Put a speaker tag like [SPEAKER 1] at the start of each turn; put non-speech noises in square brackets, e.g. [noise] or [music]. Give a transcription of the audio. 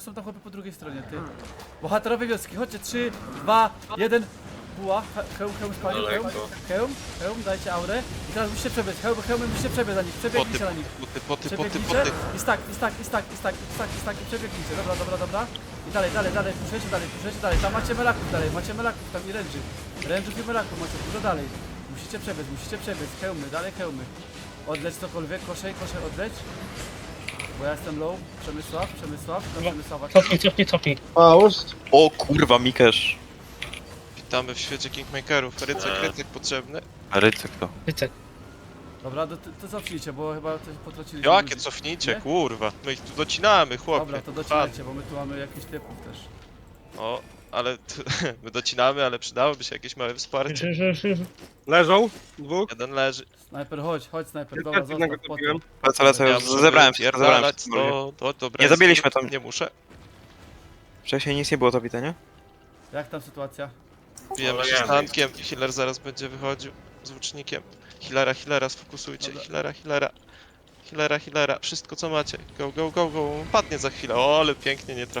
[SPEAKER 1] są tam chłopy po drugiej stronie, ty. Bohaterowie wioski, chodźcie, 3, 2, 1. Buła, he- hełm, hełm spalił, hełm, hełm, hełm, dajcie aurę. I teraz musicie przebiec, hełm, hełmy musicie przebiec za nich,
[SPEAKER 2] Poty,
[SPEAKER 1] przebiegnijcie na nich.
[SPEAKER 2] poty, poty, poty,
[SPEAKER 1] Przebiegnijcie
[SPEAKER 2] poty.
[SPEAKER 1] i stak, i stak, i stak, i stak, i stak, i stak, i przebiegnijcie. Dobra, dobra, dobra. I dalej, dalej, dalej, puszczajcie dalej, puszczajcie dalej. Tam macie melaków dalej, macie melaków, tam i ręży. Rężów i melaków macie dużo dalej. Musicie przebiec, musicie przebiec. Hełmy, dalej hełmy. Odleć cokolwiek, koszej, koszej, odleć. Bo ja jestem low. Przemysław, Przemysław, do Przemysława.
[SPEAKER 3] Cofnij, cofnij, cofnij.
[SPEAKER 4] Faust.
[SPEAKER 5] O kurwa, Mikesz.
[SPEAKER 2] Witamy w świecie Kingmakerów. Rycek,
[SPEAKER 5] Eee.
[SPEAKER 2] rycek potrzebny.
[SPEAKER 5] Rycyk to.
[SPEAKER 3] Wycek.
[SPEAKER 1] Dobra, to, to cofnijcie, bo chyba coś potracili.
[SPEAKER 2] Jakie cofnijcie,
[SPEAKER 1] Nie?
[SPEAKER 2] kurwa. My ich tu docinamy, chłopie.
[SPEAKER 1] Dobra, to docinajcie, bo my tu mamy jakiś typów też.
[SPEAKER 2] O, ale t- [laughs] my docinamy, ale przydałoby się jakieś małe wsparcie.
[SPEAKER 4] Leżą. Dwóch.
[SPEAKER 2] Jeden leży.
[SPEAKER 1] Snajper, chodź, chodź snajper, dobra,
[SPEAKER 4] jednego
[SPEAKER 1] zostaw,
[SPEAKER 4] zabiłem.
[SPEAKER 1] potem.
[SPEAKER 5] Lecę, lecę,
[SPEAKER 2] Ja
[SPEAKER 5] już
[SPEAKER 2] muszę
[SPEAKER 5] zebrałem wszystko, zebrałem
[SPEAKER 2] wypierdalać
[SPEAKER 5] wszystko.
[SPEAKER 2] to, to, dobra.
[SPEAKER 5] Nie zabiliśmy tam.
[SPEAKER 2] Nie muszę.
[SPEAKER 5] Wcześniej nic nie było to bite, nie?
[SPEAKER 1] Jak tam sytuacja?
[SPEAKER 2] Bijemy się z tankiem. Healer zaraz będzie wychodził z łucznikiem. Healera, healera, sfokusujcie.
[SPEAKER 1] Dobra.
[SPEAKER 2] Healera, healera. Healera, healera. Wszystko co macie. Go, go, go, go. Padnie za chwilę. O, ale pięknie nie trafi.